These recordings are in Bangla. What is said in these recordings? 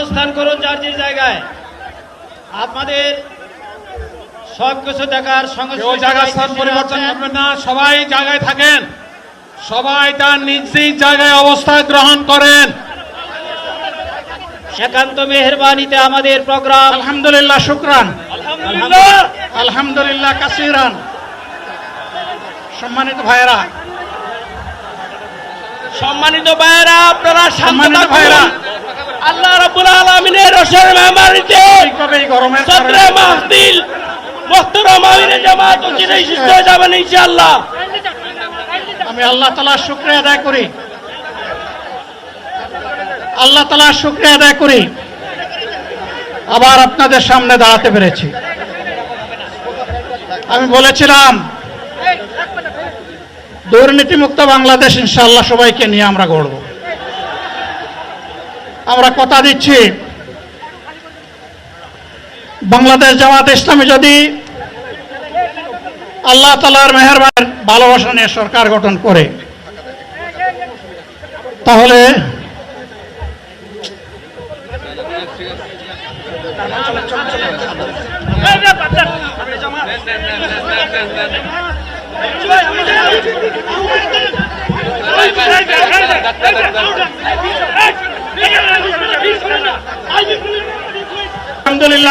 অবস্থান করুন যার যে জায়গায়। আপনাদের সব কিছু দেখার সঙ্গে জায়গা স্থান পরিবর্তন করবেন না সবাই জায়গায় থাকেন। সবাই তার নিজ নিজ জায়গায় অবস্থান গ্রহণ করেন। একান্ত মেহরবানিতে আমাদের প্রোগ্রাম। আলহামদুলিল্লাহ শুক্রান। আলহামদুলিল্লাহ। কাসিরান। সম্মানিত ভাইয়েরা। সম্মানিত ভাইয়েরা আপনারা সম্মানিত। ভাইয়েরা। আল্লাহ রাব্বুল আলামিনের রসের মেহমানিতে সদরে মাহফিল মোহতরম আমিনে জামাত অচিরেই সুস্থ হয়ে যাবেন ইনশাআল্লাহ। আমি আল্লাহ তালার শুক্রিয়া আদায় করি। আল্লাহ তালার শুক্রিয়া আদায় করি। আবার আপনাদের সামনে দাঁড়াতে পেরেছি। আমি বলেছিলাম দুর্নীতিমুক্ত বাংলাদেশ ইনশাআল্লাহ সবাইকে নিয়ে আমরা গড়ব। আমরা কথা দিচ্ছি বাংলাদেশ জামাত ইসলামী যদি আল্লাহ তালার মেহরবান ভালোবাসা নিয়ে সরকার গঠন করে তাহলে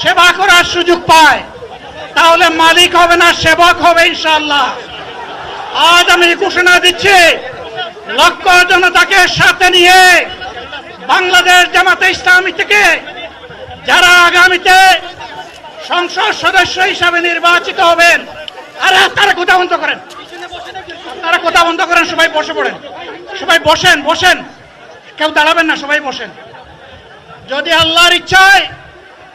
সেবা করার সুযোগ পায়। তাহলে মালিক হবে না সেবক হবে ইনশাআল্লাহ। আজ আমি ঘোষণা দিচ্ছি, লক্ষ জনতাকে সাথে নিয়ে বাংলাদেশ জামাতে ইসলামী থেকে যারা আগামীতে সংসদ সদস্য হিসাবে নির্বাচিত হবেন আরে তারা কথা বন্ধ করেন। তারা কথা বন্ধ করেন, সবাই বসে পড়েন। সবাই বসেন বসেন। কেউ দাঁড়াবেন না, সবাই বসেন। যদি আল্লাহর ইচ্ছায়